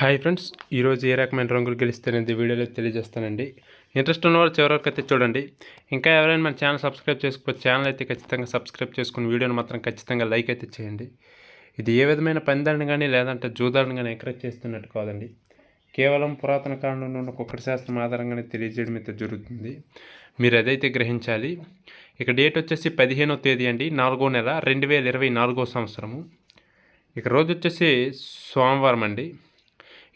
Hi friends ఈరోజు ఏ రకమైన రంగులు గెలుస్తానేది వీడియోలో తెలియజేస్తానండి. ఇంట్రెస్ట్ ఉన్నవారు వాళ్ళు చివరి వరకు అయితే చూడండి. ఇంకా ఎవరైనా మన ఛానల్ సబ్స్క్రైబ్ చేసుకోవచ్చు ఛానల్ అయితే ఖచ్చితంగా సబ్స్క్రైబ్ చేసుకుని వీడియోని మాత్రం ఖచ్చితంగా లైక్ అయితే చేయండి. ఇది ఏ విధమైన పందాలను కానీ లేదంటే జూదాలను కానీ ఎంకరేజ్ చేస్తున్నట్టు కాదండి. కేవలం పురాతన కాలంలో ఉన్న కుక్కటి శాస్త్రం ఆధారంగానే తెలియజేయడం అయితే జరుగుతుంది. మీరు అదైతే గ్రహించాలి ఇక డేట్ వచ్చేసి పదిహేనో తేదీ అండి నాలుగో నెల రెండు వేల ఇరవై నాలుగో సంవత్సరము. ఇక రోజు వచ్చేసి సోమవారం అండి.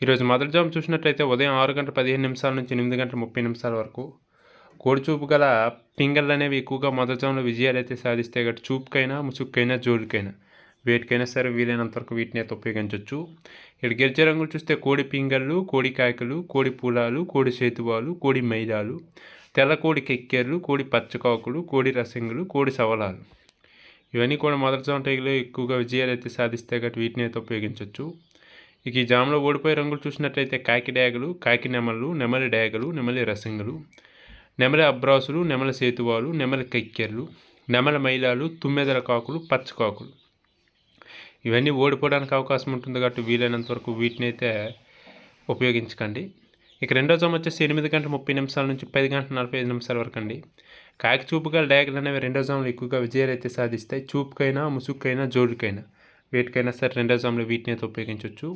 ఈరోజు మొదటి జాము చూసినట్లయితే ఉదయం ఆరు గంటల పదిహేను నిమిషాల నుంచి ఎనిమిది గంటల ముప్పై నిమిషాల వరకు కోడిచూపు గల పింగళ్ళు అనేవి ఎక్కువగా మొదటి జాములో విజయాలు అయితే సాధిస్తాయి కాబట్టి చూపుకైనా ముసుక్కైనా జోలికైనా వేటికైనా సరే వీలైనంత వరకు వీటిని అయితే ఉపయోగించవచ్చు ఇక్కడ గెలిచే రంగులు చూస్తే కోడి పింగళ్ళు కోడి కాయకలు కోడి పూలాలు కోడి సేతువాలు కోడి మైదాలు తెల్ల కోడి కెక్కెర్లు కోడి పచ్చకాకులు కోడి రసింగులు కోడి సవలాలు. ఇవన్నీ కూడా మొదటి జామ ఎక్కువగా విజయాలు అయితే సాధిస్తాయి కాబట్టి వీటిని అయితే ఉపయోగించవచ్చు ఇక ఈ జామలో ఓడిపోయే రంగులు చూసినట్లయితే కాకి డ్యాగులు కాకి నెమలు నెమలి డ్యాగులు నెమలి రసంగులు నెమలి అబ్రాసులు నెమల సేతువాలు నెమలి కక్కెర్లు నెమల మైలాలు తుమ్మెదల కాకులు పచ్చకాకులు ఇవన్నీ ఓడిపోవడానికి అవకాశం ఉంటుంది కాబట్టి వీలైనంత వరకు వీటిని అయితే ఉపయోగించకండి. ఇక రెండో జాము వచ్చేసి ఎనిమిది గంటల ముప్పై నిమిషాల నుంచి పది గంటల నలభై ఐదు నిమిషాల వరకు అండి. కాకి చూపుగా డ్యాగులు అనేవి రెండో జాములు ఎక్కువగా విజయాలు అయితే సాధిస్తాయి. చూపుకైనా ముసుగుకైనా జోడుకైనా. వేటికైనా సరే రెండో జాములు వీటిని అయితే ఉపయోగించవచ్చు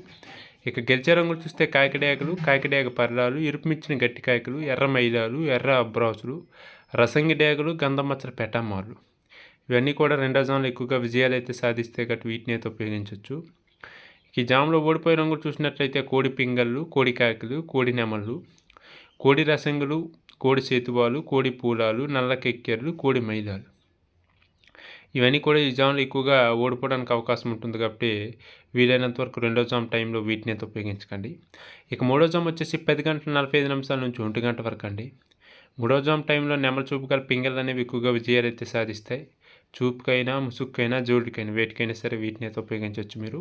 ఇక గెలిచే రంగులు చూస్తే కాకిడేగలు కాకిడేగ పర్లాలు ఇరుపుమిచ్చిన గట్టి కాయకులు ఎర్ర మైలాలు ఎర్ర అబ్రాసులు రసంగి డేగలు గంధమచ్చల మచ్చల ఇవన్నీ కూడా రెండో జాములు ఎక్కువగా విజయాలు అయితే సాధిస్తే గట్టి వీటిని అయితే ఉపయోగించవచ్చు ఈ జాములో ఓడిపోయే రంగులు చూసినట్లయితే కోడి పింగళ్ళు కోడి కాకులు కోడి నెమళ్ళు కోడి రసంగులు కోడి సేతువాలు కోడి పూలాలు నల్ల కెక్కెర్లు కోడి మైలాలు ఇవన్నీ కూడా ఈ జామ్లో ఎక్కువగా ఓడిపోవడానికి అవకాశం ఉంటుంది కాబట్టి వీలైనంత వరకు రెండో జామ్ టైంలో వీటిని అయితే ఉపయోగించకండి. ఇక మూడో జామ్ వచ్చేసి పది గంటల నలభై ఐదు నిమిషాల నుంచి ఒంటి గంట వరకు అండి. మూడో జామ్ టైంలో నెమల చూపు గల పింగళ్ళు అనేవి ఎక్కువగా విజయాలు అయితే సాధిస్తాయి. చూపుకైనా ముసుక్కైనా జోడికైనా వేటికైనా సరే వీటిని అయితే ఉపయోగించవచ్చు మీరు.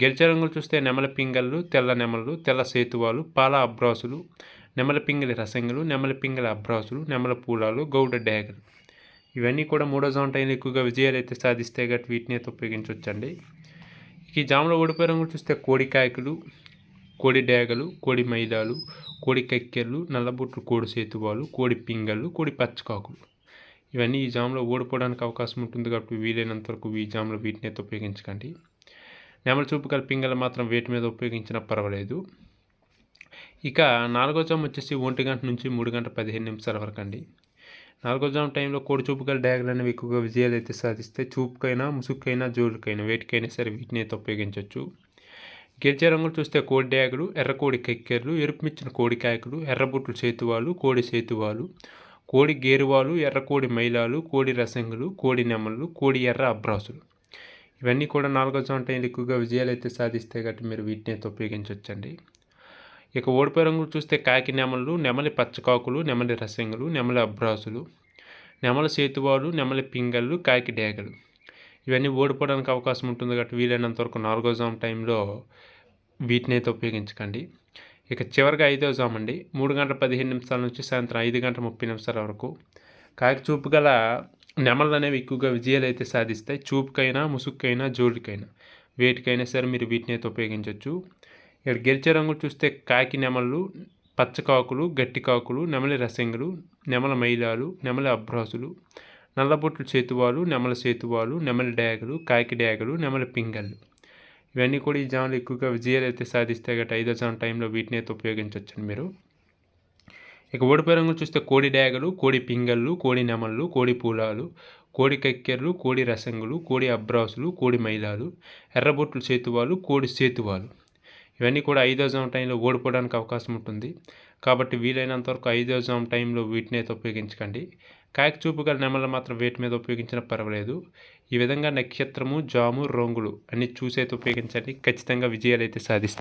గెలిచే రంగులు చూస్తే నెమల పింగళ్ళు తెల్ల నెమలు తెల్ల సేతువాలు పాల అబ్రాసులు నెమల పింగలి రసంగులు నెమల పింగలి అబ్రాసులు నెమల పూలాలు గౌడ డ్యాగలు ఇవన్నీ కూడా మూడో జోన్ టైంలో ఎక్కువగా విజయాలు అయితే సాధిస్తే గట్ వీటిని అయితే ఉపయోగించవచ్చండి ఈ జాములో ఓడిపోయిన కూడా చూస్తే కోడి కాయకులు కోడి డేగలు కోడి మైదాలు కోడి కక్కెర్లు నల్లబొట్లు కోడి సేతువాలు కోడి పింగళ్ళు కోడి పచ్చకాకులు. ఇవన్నీ ఈ జాములో ఓడిపోవడానికి అవకాశం ఉంటుంది కాబట్టి వీలైనంత వరకు ఈ జాములో వీటిని అయితే ఉపయోగించకండి నెమల చూపు గల పింగళ మాత్రం వేటి మీద ఉపయోగించినా పర్వాలేదు. ఇక నాలుగో జాము వచ్చేసి ఒంటి గంట నుంచి మూడు గంట పదిహేను నిమిషాల వరకు అండి నాలుగో జామ్ టైంలో కోడి చూపుగల డ్యాగులు అనేవి ఎక్కువగా విజయాలు అయితే సాధిస్తే చూపుకైనా ముసుగుకైనా జోలుకైనా వేటికైనా సరే వీటిని అయితే ఉపయోగించవచ్చు. గిరిజ రంగులు చూస్తే కోడి డ్యాగులు ఎర్రకోడి కెక్కెర్లు ఎరుపుమిచ్చిన కోడి కాయకులు ఎర్రబుట్లు సేతువాలు కోడి సేతువాలు కోడి గేరువాలు ఎర్రకోడి మైలాలు కోడి రసంగులు కోడి నెమలు కోడి ఎర్ర అబ్రాసులు. ఇవన్నీ కూడా నాలుగో జామ్ టైంలో ఎక్కువగా విజయాలు అయితే సాధిస్తే కాబట్టి మీరు వీటిని అయితే ఉపయోగించవచ్చండి. ఇక ఓడిపోయే రంగులు చూస్తే కాకి నెమలు నెమలి పచ్చకాకులు నెమలి రసంగులు నెమలి అబ్రాసులు నెమలి సేతువాడు నెమలి పింగళ్ళు కాకి డేగలు. ఇవన్నీ ఓడిపోవడానికి అవకాశం ఉంటుంది కాబట్టి వీలైనంత వరకు నాలుగో జామ్ టైంలో వీటిని అయితే ఉపయోగించకండి. ఇక చివరిగా ఐదో జామ్ అండి. మూడు గంటల పదిహేను నిమిషాల నుంచి సాయంత్రం ఐదు గంటల ముప్పై నిమిషాల వరకు. కాకి చూపు గల నెమళ్ళు అనేవి ఎక్కువగా విజయాలు అయితే సాధిస్తాయి. చూపుకైనా ముసుక్కైనా జోడికైనా వేటికైనా సరే మీరు వీటిని అయితే ఉపయోగించవచ్చు ఇక్కడ గెలిచే రంగులు చూస్తే కాకి నెమళ్ళు పచ్చకాకులు గట్టి కాకులు నెమలి రసంగులు నెమల మైలాలు నెమలి అభ్రాసులు నల్లబొట్లు చేతువాలు నెమల సేతువాలు నెమలి డ్యాగలు కాకి డ్యాగలు నెమలి పింగళ్ళు. ఇవన్నీ కూడా ఈ జాములు ఎక్కువగా విజయాలు అయితే సాధిస్తే గట్ట ఐదో జామ టైంలో వీటిని అయితే ఉపయోగించవచ్చండి మీరు. ఇక ఓడిపోయే రంగులు చూస్తే కోడి డ్యాగలు కోడి పింగళ్ళు కోడి నెమళ్ళు కోడి పూలాలు కోడి కక్కెర్లు కోడి రసంగులు కోడి అబ్రాసులు కోడి మైలాలు ఎర్రబొట్లు చేతువాలు కోడి సేతువాలు. ఇవన్నీ కూడా ఐదో జామ్ టైంలో ఓడిపోవడానికి అవకాశం ఉంటుంది. కాబట్టి వీలైనంత వరకు ఐదో జామ్ టైంలో వీటిని అయితే ఉపయోగించకండి. కాయక చూపు గల నెమలు మాత్రం వేటి మీద ఉపయోగించినా పర్వాలేదు. ఈ విధంగా నక్షత్రము జాము రంగులు అన్ని చూసి అయితే ఉపయోగించండి. ఖచ్చితంగా విజయాలు అయితే సాధిస్తాయి.